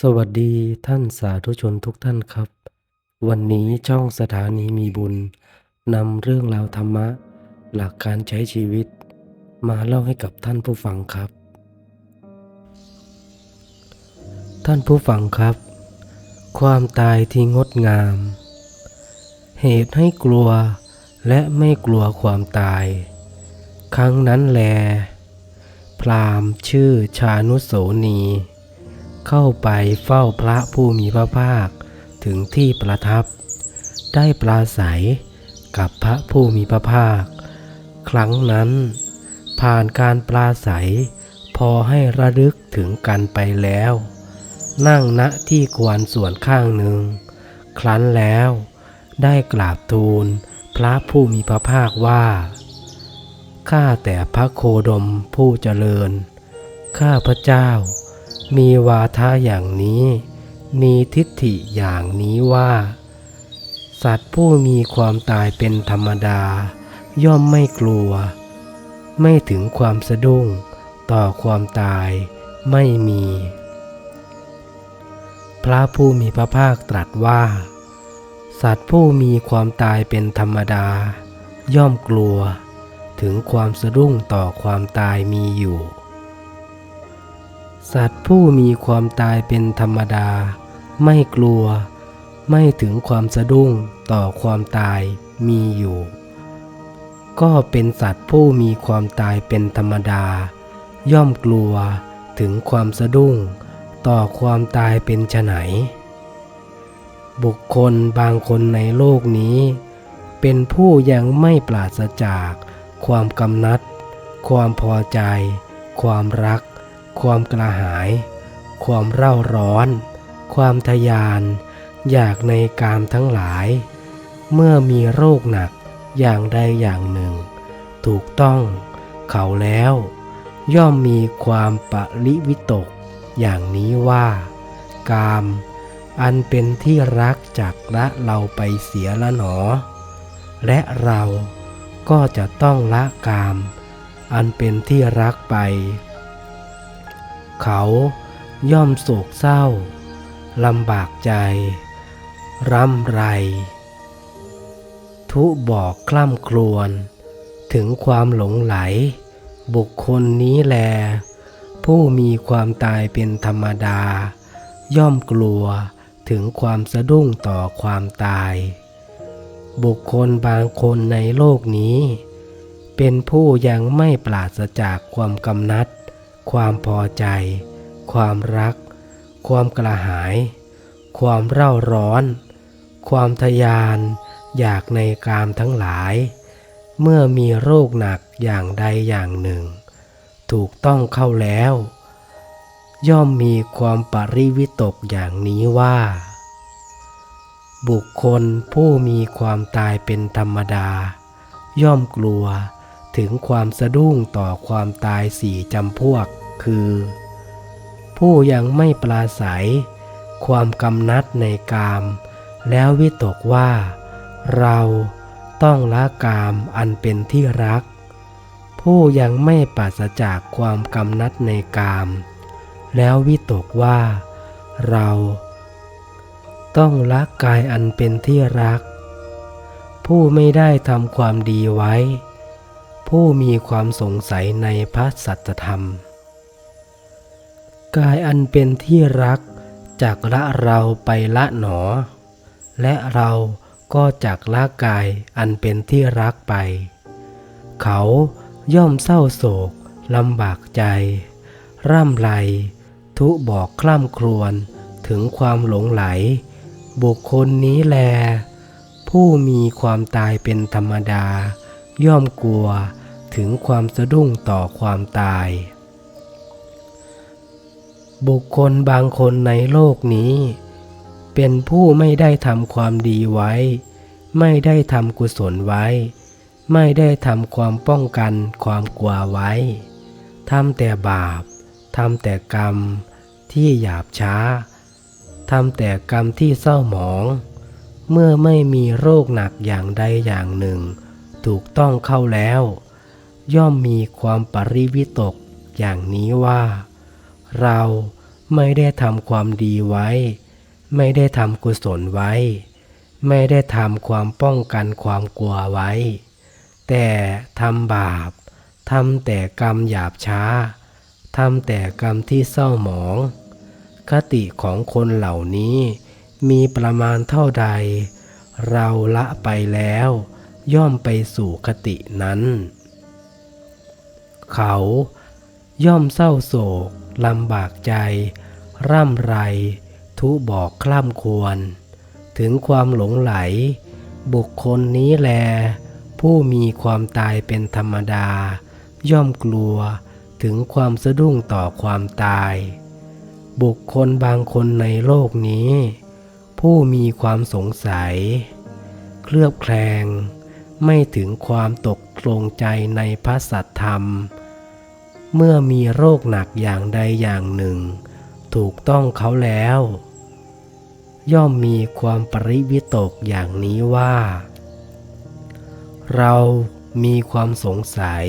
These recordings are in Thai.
สวัสดีท่านสาธุชนทุกท่านครับ วันนี้ช่องสถานีมีบุญนำเรื่องราวธรรมะ หลักการใช้ชีวิต มาเล่าให้กับท่านผู้ฟังครับ ท่านผู้ฟังครับ ความตายที่งดงาม เหตุให้กลัวและไม่กลัวความตาย ครั้งนั้นแล พราหมณ์ชื่อชานุโสนี เข้าไปเฝ้าพระผู้มีพระภาคถึงที่ประทับ ได้ปราศัยกับพระผู้มีพระภาค ครั้งนั้น ผ่านการปราศัย พอให้ระลึกถึงกันไปแล้ว นั่งณที่ควรส่วนข้างหนึ่ง ครั้นแล้ว ได้กราบทูลพระผู้มีพระภาคว่าข้าแต่พระโคดมผู้เจริญ ข้าพระเจ้า มีวาทะอย่างนี้ มีทิฏฐิอย่างนี้ว่า สัตว์ผู้มีความตายเป็นธรรมดา ย่อมไม่กลัว ไม่ถึงความสะดุ้ง ต่อความตายไม่มี พระผู้มีพระภาคตรัสว่า สัตว์ผู้มีความตายเป็นธรรมดา ย่อมกลัว ถึงความสะดุ้งต่อความตายมีอยู่ สัตว์ผู้มีความตายเป็นธรรมดา ไม่กลัว ไม่ถึงความสะดุ้งต่อความตายมีอยู่ ก็เป็นสัตว์ผู้มีความตายเป็นธรรมดา ย่อมกลัวถึงความสะดุ้ง ต่อความตายเป็นไฉนบุคคลบางคนในโลกนี้ เป็นผู้ยังไม่ปราศจาก ความกำนัด ความพอใจ ความรัก ความกระหาย ความเร่าร้อน ความทยาน อยากในกามทั้งหลาย เมื่อมีโรคหนักอย่างใดอย่างหนึ่ง ถูกต้องเขาแล้ว ย่อมมีความปริวิตก อย่างนี้ว่า กาม อันเป็นที่รักจากละเราไปเสียละหนอ และเราก็จะต้องละกาม อันเป็นที่รักไป เขาย่อมโศกเศร้าลำบากใจ ร่ำไร ทุบอกคล่ำครวญถึงความหลงไหล บุคคลนี้แล ผู้มีความตายเป็นธรรมดา ย่อมกลัวถึงความสะดุ้งต่อความตาย บุคคลบางคนในโลกนี้ เป็นผู้ยังไม่ปราศจากความกำนัด ความพอใจ ความรัก ความกระหาย ความเร่าร้อน ความทยาน อยากในกามทั้งหลาย เมื่อมีโรคหนักอย่างใดอย่างหนึ่ง ถูกต้องเข้าแล้ว ย่อมมีความปริวิตกอย่างนี้ว่า บุคคลผู้มีความตายเป็นธรรมดา ย่อมกลัว ถึงความสะดุ้งต่อความตายสี่จำพวก คือ ผู้ยังไม่ปราศัย ความกำนัดในกาม แล้ววิตกว่า เราต้องละกามอันเป็นที่รัก ผู้ยังไม่ปราศจากความกำนัดในกาม แล้ววิตกว่า เราต้องละกายอันเป็นที่รัก ผู้ไม่ได้ทำความดีไว้ ผู้มีความสงสัยในพระสัจธรรม กายอันเป็นที่รักจากละเราไปละหนอ และเราก็จากละกายอันเป็นที่รักไป เขาย่อมเศร้าโศกลำบากใจ ร่ำไร ทุบอกคล่ำครวญถึงความหลงไหล บุคคลนี้แล ผู้มีความตายเป็นธรรมดา ย่อมกลัวถึงความสะดุ้งต่อความตาย บุคคลบางคนในโลกนี้ เป็นผู้ไม่ได้ทำความดีไว้ ไม่ได้ทำกุศลไว้ ไม่ได้ทำความป้องกันความกลัวไว้ทำแต่บาปทำแต่กรรมที่หยาบช้าทำแต่กรรมที่เศร้าหมอง เมื่อไม่มีโรคหนักอย่างใดอย่างหนึ่ง ถูกต้องเข้าแล้ว ย่อมมีความปริวิตกอย่างนี้ว่า เราไม่ได้ทำความดีไว้ ไม่ได้ทำกุศลไว้ ไม่ได้ทำความป้องกันความกลัวไว้ แต่ทำบาปทำแต่กรรมหยาบช้าทำแต่กรรมที่เศร้าหมอง คติของคนเหล่านี้มีประมาณเท่าใด เราละไปแล้ว ย่อมไปสู่คตินั้น เขาย่อมเศร้าโศกลำบากใจ ร่ำไร ทุบอกคล่ำควร ถึงความหลงไหล บุคคลนี้แล ผู้มีความตายเป็นธรรมดา ย่อมกลัวถึงความสะดุ้งต่อความตาย บุคคลบางคนในโลกนี้ ผู้มีความสงสัย เคลือบแคลง ไม่ถึงความตกลงใจในพระสัทธรรม เมื่อมีโรคหนักอย่างใดอย่างหนึ่ง ถูกต้องเขาแล้ว ย่อมมีความปริวิตกอย่างนี้ว่า เรามีความสงสัย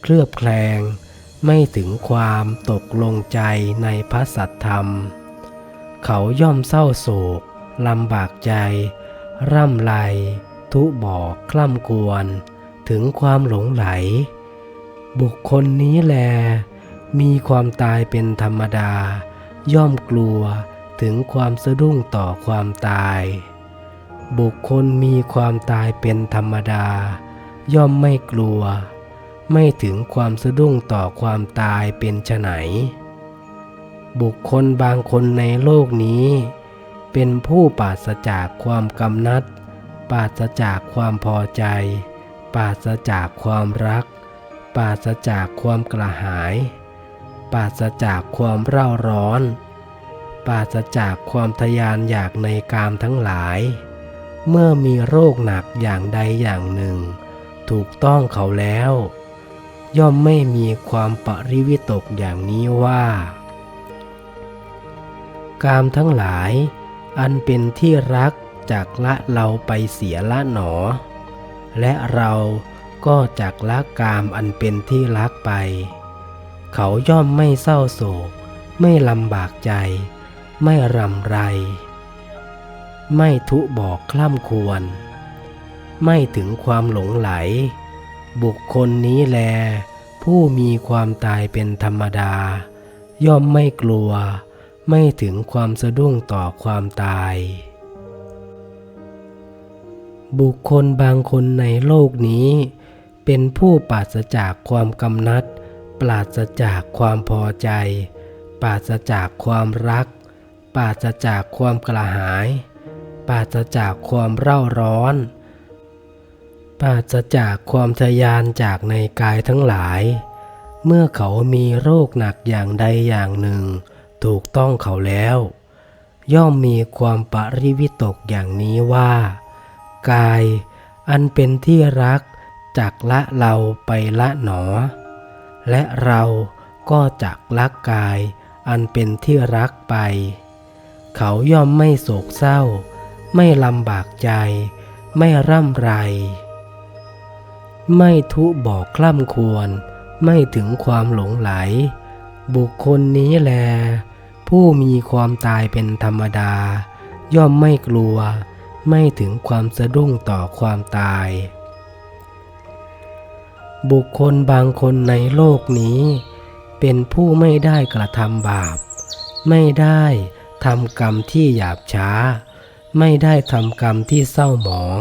เคลือบแคลง ไม่ถึงความตกลงใจในพระสัทธรรม เขาย่อมเศร้าโศกลำบากใจ ร่ำไร ทุบอกคล่ำกวนถึงความหลงไหล บุคคลนี้แล มีความตายเป็นธรรมดา ย่อมกลัวถึงความสะดุ้งต่อความตาย บุคคลมีความตายเป็นธรรมดา ย่อมไม่กลัว ไม่ถึงความสะดุ้งต่อความตายเป็นไฉนบุคคลบางคนในโลกนี้ เป็นผู้ปราศจากความกำนัด ปราศจากความพอใจ ปราศจากความรัก ปราศจากความกระหาย ปราศจากความเร่าร้อน ปราศจากความทยานอยากในกามทั้งหลาย เมื่อมีโรคหนักอย่างใดอย่างหนึ่ง ถูกต้องเขาแล้ว ย่อมไม่มีความปริวิตกอย่างนี้ว่า กามทั้งหลาย อันเป็นที่รัก จากละเราไปเสียละหนอ และเราก็จากละกามอันเป็นที่รักไป เขาย่อมไม่เศร้าโศก ไม่ลำบากใจ ไม่รำไร ไม่ทุบอกคล่ำควร ไม่ถึงความหลงไหล บุคคลนี้แล ผู้มีความตายเป็นธรรมดา ย่อมไม่กลัว ไม่ถึงความสะดุ้งต่อความตาย บุคคลบางคนในโลกนี้ เป็นผู้ปราศจากความกำนัด ปราศจากความพอใจ ปราศจากความรัก ปราศจากความกระหาย ปราศจากความเร่าร้อน ปราศจากความทยานจากในกายทั้งหลาย เมื่อเขามีโรคหนักอย่างใดอย่างหนึ่ง ถูกต้องเขาแล้ว ย่อมมีความปริวิตกอย่างนี้ว่า กาย อันเป็นที่รักจากละเราไปละหนอ และเราก็จากลักกาย อันเป็นที่รักไป เขาย่อมไม่โศกเศร้า ไม่ลำบากใจ ไม่ร่ำไร ไม่ทุบอกคล่ำควร ไม่ถึงความหลงไหล บุคคลนี้แล ผู้มีความตายเป็นธรรมดา ย่อมไม่กลัว ไม่ถึงความสะดุ้งต่อความตาย บุคคลบางคนในโลกนี้ เป็นผู้ไม่ได้กระทำบาป ไม่ได้ทำกรรมที่หยาบช้า ไม่ได้ทำกรรมที่เศร้าหมอง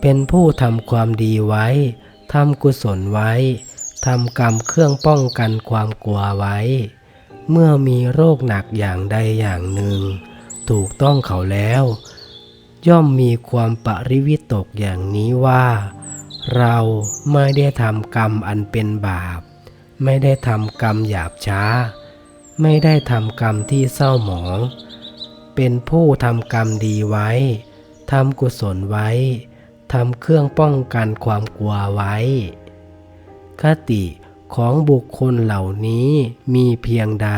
เป็นผู้ทำความดีไว้ทำกุศลไว้ทำกรรมเครื่องป้องกันความกลัวไว้ เมื่อมีโรคหนักอย่างใดอย่างหนึ่ง ถูกต้องเขาแล้ว ย่อมมีความปริวิตกอย่างนี้ว่า เราไม่ได้ทำกรรมอันเป็นบาป ไม่ได้ทำกรรมหยาบช้า ไม่ได้ทำกรรมที่เศร้าหมอง เป็นผู้ทำกรรมดีไว้ทำกุศลไว้ทำเครื่องป้องกันความกลัวไว้ คติของบุคคลเหล่านี้มีเพียงใด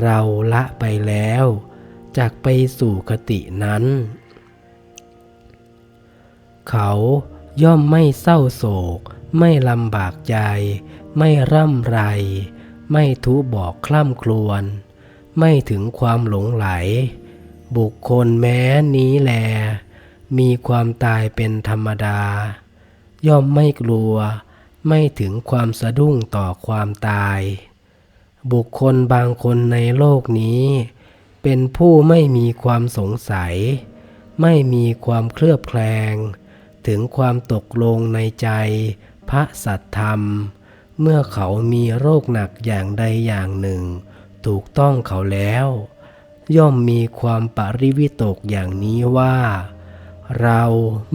เราละไปแล้วจากไปสู่คตินั้น เขาย่อมไม่เศร้าโศก ไม่ลำบากใจ ไม่ร่ำไร ไม่ทุบอกคล่ำครวญไม่ถึงความหลงไหล บุคคลแม้นี้แล มีความตายเป็นธรรมดา ย่อมไม่กลัว ไม่ถึงความสะดุ้งต่อความตาย บุคคลบางคนในโลกนี้ เป็นผู้ไม่มีความสงสัย ไม่มีความเคลือบแคลง ถึงความตกลงในใจ พระสัตธรรม เมื่อเขามีโรคหนักอย่างใดอย่างหนึ่ง ถูกต้องเขาแล้ว ย่อมมีความปริวิตกอย่างนี้ว่า เรา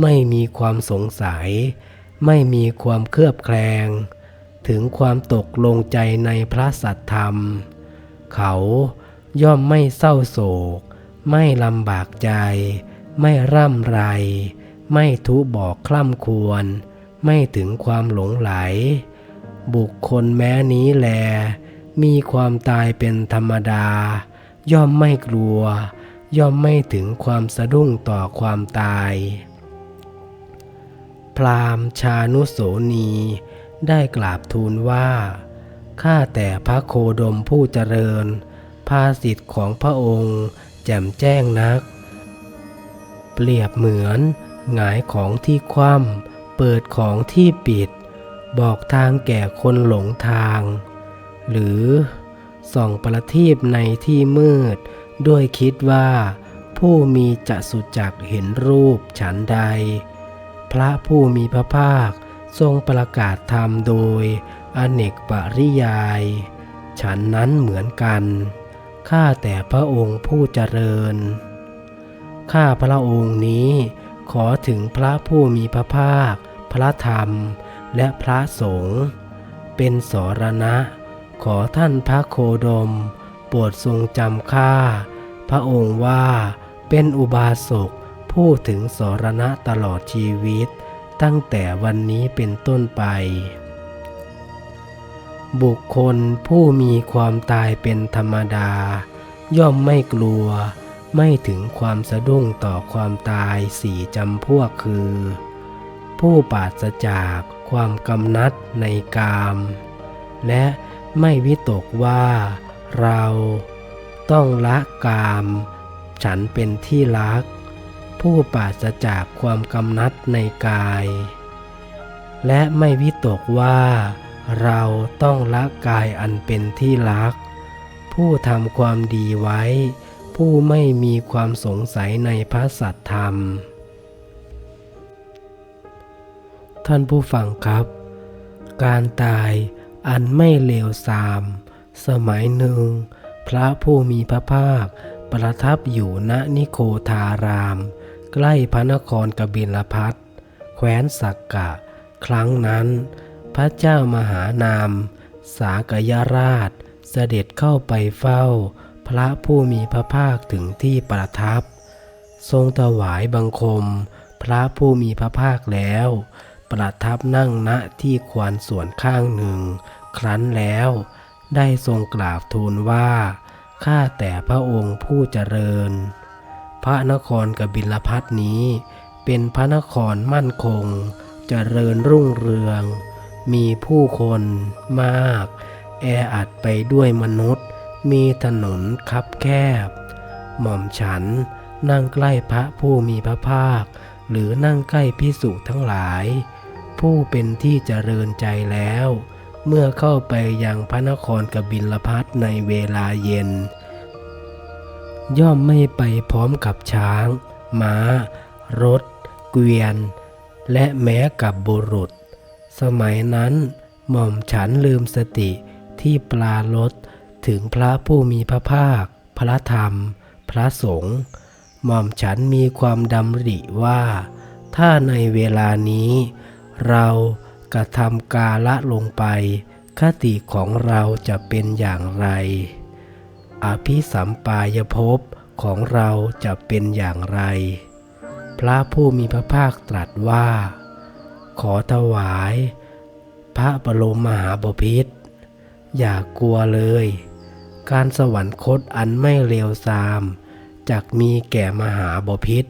ไม่มีความสงสัย ไม่มีความเคลือบแคลง ถึงความตกลงใจในพระสัตธรรม เขาย่อมไม่เศร้าโศก ไม่ลำบากใจ ไม่ร่ำไร ไม่ทุบอกคล่ำควร ไม่ถึงความหลงไหล บุคคลแม้นี้แล มีความตายเป็นธรรมดา ย่อมไม่กลัว ย่อมไม่ถึงความสะดุ้งต่อความตาย พราหมณ์ชานุโสนีได้กราบทูลว่า ข้าแต่พระโคดมผู้เจริญ ภาสิทธิ์ของพระองค์แจ่มแจ้งนัก เปรียบเหมือน หงายของที่คว่ำเปิดของที่ปิด บอกทางแก่คนหลงทาง หรือส่องประทีปในที่มืด ด้วยคิดว่า ผู้มีจะสุจักเห็นรูปฉันใด พระผู้มีพระภาคทรงประกาศธรรมโดย อเนกปริยาย ฉันนั้นเหมือนกัน ข้าแต่พระองค์ผู้เจริญ ข้าพระองค์นี้ ขอถึงพระผู้มีพระภาค พระธรรม และพระสงฆ์เป็นสรณะ ขอท่านพระโคดม โปรดทรงจำข้าพระองค์ว่าเป็นอุบาสกผู้ถึงสรณะตลอดชีวิต ตั้งแต่วันนี้เป็นต้นไป บุคคลผู้มีความตายเป็นธรรมดา ย่อมไม่กลัว ไม่ถึงความสะดุ้งต่อความตายสี่จำพวกคือ ผู้ปราศจากความกำนัดในกาม และไม่วิตกว่าเราต้องละกาม ฉันเป็นที่รัก ผู้ปราศจากความกำนัดในกาย และไม่วิตกว่าเราต้องละกายอันเป็นที่รัก ผู้ทำความดีไว้ ผู้ไม่มีความสงสัยในพระสัตธรรม ท่านผู้ฟังครับ การตายอันไม่เลวทราม สมัยหนึ่ง พระผู้มีพระภาค ประทับอยู่ณนิโคทาราม ใกล้พระนครกบิลพัทแคว้นสักกะ ครั้งนั้น พระเจ้ามหานาม สากยราชเสด็จเข้าไปเฝ้า พระผู้มีพระภาคถึงที่ประทับ ทรงถวายบังคม พระผู้มีพระภาคแล้ว ประทับนั่งณที่ควานส่วนข้างหนึ่ง ครั้นแล้ว ได้ทรงกราบทูลว่า ข้าแต่พระองค์ผู้เจริญ พระนครกบิลพัทนี้ เป็นพระนครมั่นคง เจริญรุ่งเรือง มีผู้คนมาก แออัดไปด้วยมนุษย์ มีถนนคับแคบ หม่อมฉันนั่งใกล้พระผู้มีพระภาค หรือนั่งใกล้พิสุทั้งหลาย ผู้เป็นที่เจริญใจแล้ว เมื่อเข้าไปยังพระนครกบิลพัทในเวลาเย็น ย่อมไม่ไปพร้อมกับช้าง ม้า รถ เกวียน และแม้กับบุรุษ สมัยนั้นหม่อมฉันลืมสติที่ปลาลด ถึงพระผู้มีพระภาค พระธรรม พระสงฆ์หม่อมฉันมีความดำริว่า ถ้าในเวลานี้ เรากระทำกาละลงไป คติของเราจะเป็นอย่างไร อภิสัมปายภพของเราจะเป็นอย่างไร พระผู้มีพระภาคตรัสว่า ขอถวาย พระบรมมหาบพิตรอย่ากกลัวเลย การสวรรคตอันไม่เลวทรามจักมีแก่มหาบพิต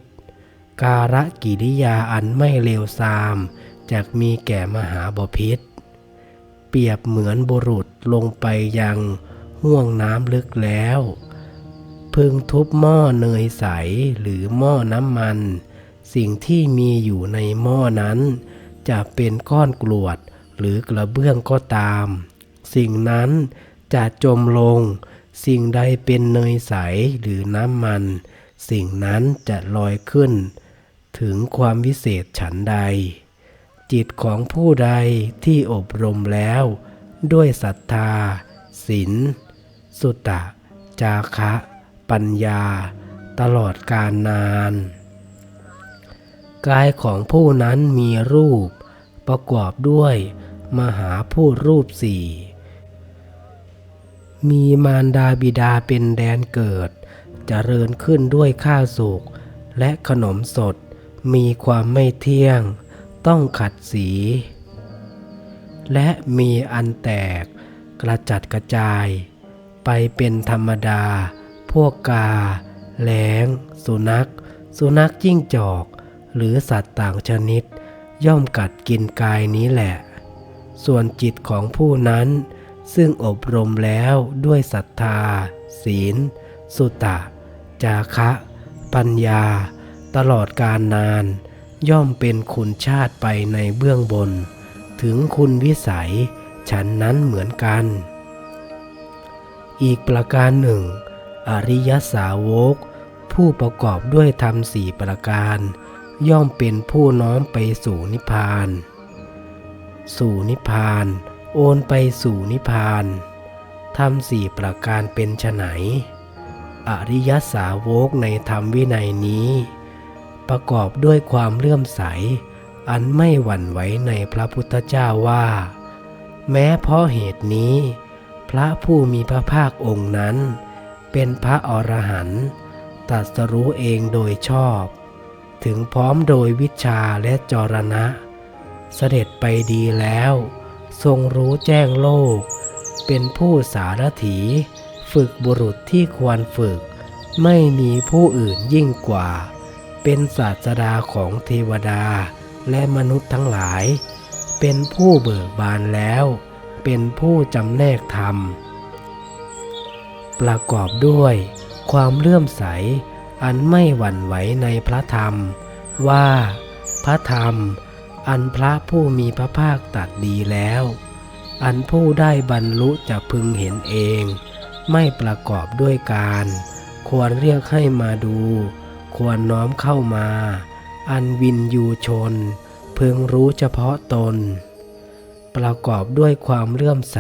การะกิริยาอันไม่เลวทรามจักมีแก่มหาบพิตเปรียบเหมือนบุรุษลงไปยังห่วงน้ำลึกแล้ว พึงทุบหม้อเนยใสหรือหม้อน้ำมัน สิ่งที่มีอยู่ในหม้อนั้น จะเป็นก้อนกรวดหรือกระเบื้องก็ตาม สิ่งนั้น จะจมลง สิ่งใดเป็นเนยใสหรือน้ำมัน สิ่งนั้นจะลอยขึ้น ถึงความวิเศษฉันใด จิตของผู้ใดที่อบรมแล้ว ด้วยศรัทธาศีลสุตตะจาคะ ปัญญา ตลอดกาลนาน กายของผู้นั้นมีรูป ประกอบด้วย มหาพูดรูปสี่ มีมารดาบิดาเป็นแดนเกิดจเจริญขึ้นด้วยข้าวสุกและขนมสด มีความไม่เที่ยง ต้องขัดสี และมีอันแตก กระจัดกระจาย ไปเป็นธรรมดา พวกกา แหลง สุนัข สุนัขจิ้งจอก หรือสัตว์ต่างชนิด ย่อมกัดกินกายนี้แหละ ส่วนจิตของผู้นั้น ซึ่งอบรมแล้วด้วยศรัทธา ศีล สุตตะ จาคะ ปัญญา ตลอดการนาน ย่อมเป็นคุณชาติไปในเบื้องบน ถึงคุณวิสัย ฉันนั้นเหมือนกัน อีกประการหนึ่ง อริยสาวก ผู้ประกอบด้วยธรรมสี่ประการ ย่อมเป็นผู้น้อมไปสู่นิพพาน สู่นิพพาน โอนไปสู่นิพพานธรรมสี่ประการเป็นไฉนอริยสาวกในธรรมวินัยนี้ ประกอบด้วยความเลื่อมใส อันไม่หวั่นไหวในพระพุทธเจ้าว่า แม้เพราะเหตุนี้ พระผู้มีพระภาคองค์นั้น เป็นพระอรหันต์ตรัสรู้เองโดยชอบ ถึงพร้อมโดยวิชาและจรณะ เสด็จไปดีแล้ว ทรงรู้แจ้งโลก เป็นผู้สารถี ฝึกบุรุษที่ควรฝึก ไม่มีผู้อื่นยิ่งกว่า เป็นศาสดาของเทวดาและมนุษย์ทั้งหลาย เป็นผู้เบิกบานแล้ว เป็นผู้จำแนกธรรม ประกอบด้วย ความเลื่อมใส อันไม่หวั่นไหวในพระธรรม ว่าพระธรรม อันพระผู้มีพระภาคตัดดีแล้ว อันผู้ได้บรรลุจะพึงเห็นเอง ไม่ประกอบด้วยการ ควรเรียกให้มาดู ควรน้อมเข้ามา อันวินยูชน พึงรู้เฉพาะตน ประกอบด้วยความเลื่อมใส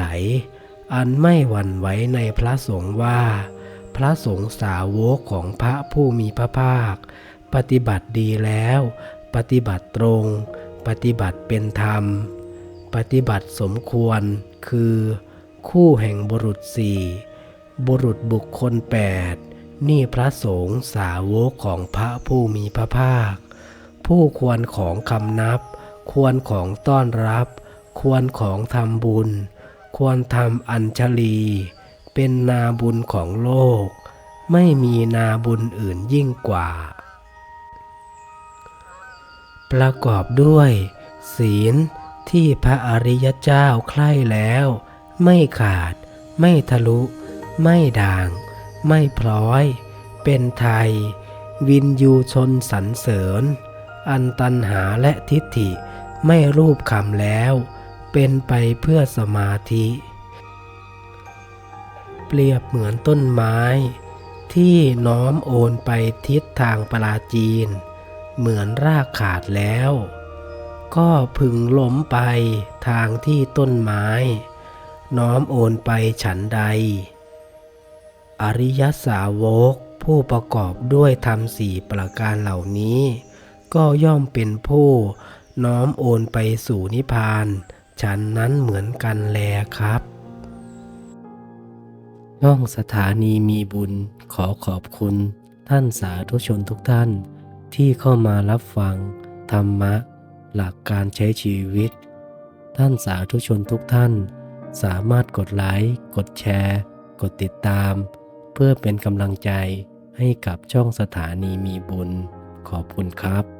อันไม่หวั่นไหวในพระสงฆ์ว่า พระสงฆ์สาวกของพระผู้มีพระภาค ปฏิบัติดีแล้ว ปฏิบัติตรง ปฏิบัติเป็นธรรม ปฏิบัติสมควรคือ คู่แห่งบุรุษสี่บุรุษบุคคลแปดนี่พระสงฆ์สาวกของพระผู้มีพระภาค ผู้ควรของคำนับ ควรของต้อนรับ ควรของทำบุญ ควรทำอัญชลี เป็นนาบุญของโลก ไม่มีนาบุญอื่นยิ่งกว่า ประกอบด้วย ศีลที่พระอริยเจ้าใคร่แล้ว ไม่ขาด ไม่ทะลุ ไม่ด่าง ไม่พร้อย เป็นไทย วินยูชนสรรเสริญ อันตันหาและทิฏฐิไม่รูปคำแล้ว เป็นไปเพื่อสมาธิ เปรียบเหมือนต้นไม้ ที่น้อมโอนไปทิศทางปราจีน เหมือนรากขาดแล้ว ก็พึงล้มไปทางที่ต้นไม้ น้อมโอนไปฉันใด อริยสาวกผู้ประกอบด้วยธรรมสี่ประการเหล่านี้ ก็ย่อมเป็นผู้น้อมโอนไปสู่นิพพานฉันนั้นเหมือนกันแลครับช่องสถานีมีบุญขอขอบคุณท่านสาธุชนทุกท่าน ที่เข้ามารับฟัง ธรรมะ หลักการใช้ชีวิต ท่านสาธุชนทุกท่าน สามารถกดไลค์ กดแชร์ กดติดตาม เพื่อเป็นกำลังใจให้กับช่องสถานีมีบุญ ขอบคุณครับ